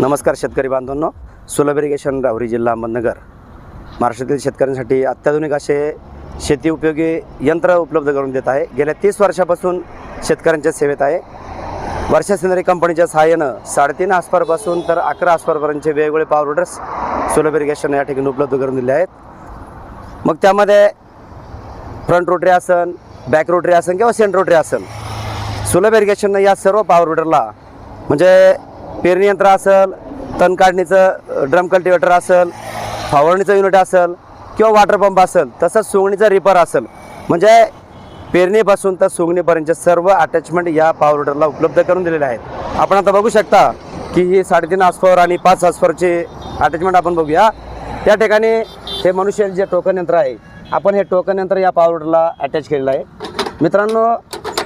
नमस्कार शेतकरी बांधवांनो. सुलभ इरिगेशन राहुरी जिल्हा अहमदनगर. महाराष्ट्रातील शेतकऱ्यांसाठी अत्याधुनिक असे शेती उपयोगी यंत्र उपलब्ध करून देत आहे. गेल्या तीस वर्षापासून शेतकऱ्यांच्या सेवेत आहे. वर्षा सिनरी कंपनीच्या सहाय्यानं साडेतीन आसपारपासून तर अकरा आसपारपर्यंतचे वेगवेगळे पावर ऑर्डर्स सुलभ इरिगेशन या ठिकाणी उपलब्ध करून दिले आहेत. मग त्यामध्ये फ्रंट रोटरी आसन बॅक रोटरी आसन किंवा सेंट रोटरी आसन. सुलभ इरिगेशननं या सर्व पावर ऑर्डरला म्हणजे पेरणी यंत्र असेल तण काढणीचं ड्रम कल्टिवेटर असेल फवारणीचं युनिट असेल किंवा वॉटर पंप असेल तसंच सुंगणीचं रिपर असेल. म्हणजे पेरणीपासून तर सोंगणीपर्यंतचे सर्व अटॅचमेंट या पॉवर विडरला उपलब्ध करून दिलेले आहेत. आपण आता बघू शकता की ही साडेतीन आसफर आणि पाच आसफरची अटॅचमेंट आपण बघूया. त्या ठिकाणी हे मनुष्य जे टोकन यंत्र आहे आपण हे टोकन यंत्र या पॉवर विडरला अटॅच केलेलं आहे. मित्रांनो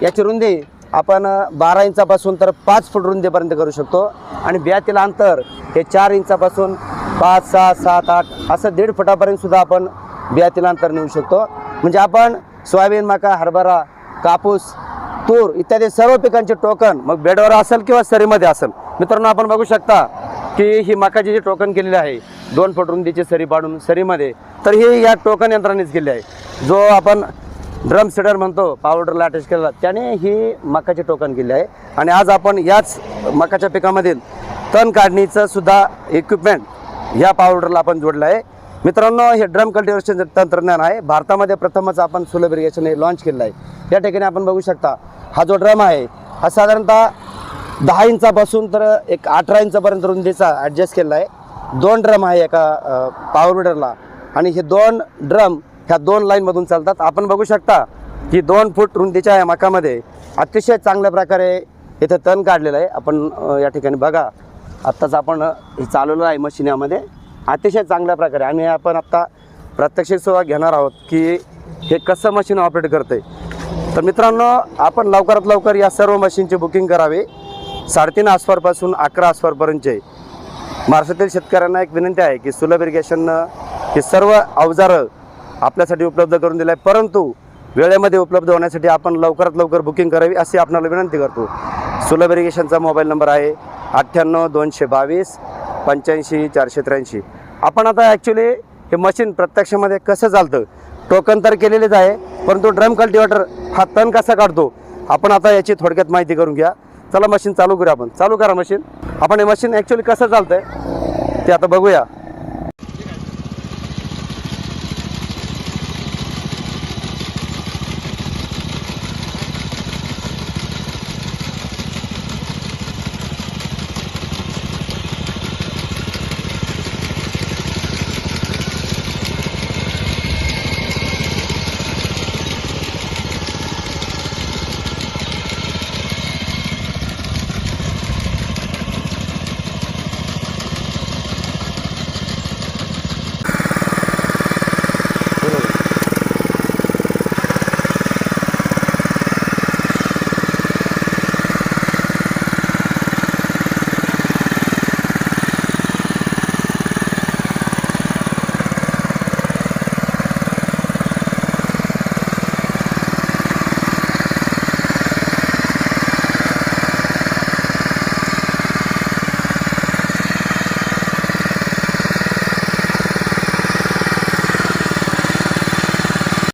याची रुंदी आपण बारा इंचापासून तर पाच फूट रुंदीपर्यंत करू शकतो. आणि ब्यातील अंतर हे चार इंचापासून पाच सहा सात आठ असं दीड फुटापर्यंतसुद्धा आपण ब्यातील अंतर नेऊ शकतो. म्हणजे आपण सोयाबीन मका हरभरा कापूस तूर इत्यादी सर्व पिकांचे टोकन मग बेडवर असेल किंवा सरीमध्ये असेल मित्रांनो आपण बघू शकता की ही मकाची जी टोकन केलेली आहे दोन फूट रुंदीची सरी पाडून सरीमध्ये तर ही या टोकन यंत्रानेच केली आहे. जो आपण ड्रम सीडर म्हणतो पावडरला अटॅच केलेला. त्याने ही मकाचे टोकन केले आहे. आणि आज आपण याच मकाच्या पिकामधील तण काढणीचं सुद्धा इक्विपमेंट ह्या पावडरला आपण जोडलं आहे. मित्रांनो हे ड्रम कल्टिवेशन तंत्रज्ञान आहे भारतामध्ये प्रथमच आपण सुलभ इरिगेशन हे लॉन्च केलं आहे. या ठिकाणी आपण बघू शकता हा जो ड्रम आहे हा साधारणतः दहा इंचापासून तर एक अठरा इंचापर्यंत रुंदीचा ॲडजस्ट केला आहे. दोन ड्रम आहे एका पावर विडरला आणि हे दोन ड्रम ह्या दोन लाईनमधून चालतात. आपण बघू शकता की दोन फूट रुंदीच्या या मकामध्ये अतिशय चांगल्या प्रकारे इथं तण काढलेलं आहे. आपण या ठिकाणी बघा. आत्ताच आपण हे चालवलं आहे मशीन यामध्ये. अतिशय चांगल्या प्रकारे. आणि आपण आत्ता प्रत्यक्ष सेवा घेणार आहोत की हे कसं मशीन ऑपरेट करते तर मित्रांनो आपण लवकरात लवकर या सर्व मशीनची बुकिंग करावी. साडेतीन आसपारपासून अकरा आसपारपर्यंतचे महाराष्ट्रातील शेतकऱ्यांना एक विनंती आहे की सुलभ इरिगेशननं हे सर्व अवजारं आपल्यासाठी उपलब्ध करून दिला आहे परंतु वेळेमध्ये उपलब्ध होण्यासाठी आपण लवकरात लवकर बुकिंग करावी अशी आपणाला विनंती करतो. सुलभ इरिगेशनचा मोबाईल नंबर आहे अठ्ठ्याण्णव दोनशे बावीस पंच्याऐंशी चारशे त्र्याऐंशी. आपण आता ॲक्च्युली हे मशीन प्रत्यक्षामध्ये कसं चालतं? टोकन तर केलेलेच आहे परंतु ड्रम कल्टिवेटर हा तण कसा काढतो? आपण आता याची थोडक्यात माहिती करून घ्या. चला मशीन चालू करूया आपण. चालू करा मशीन आपण हे मशीन ॲक्च्युली कसं चालतं आहे ते आता बघूया.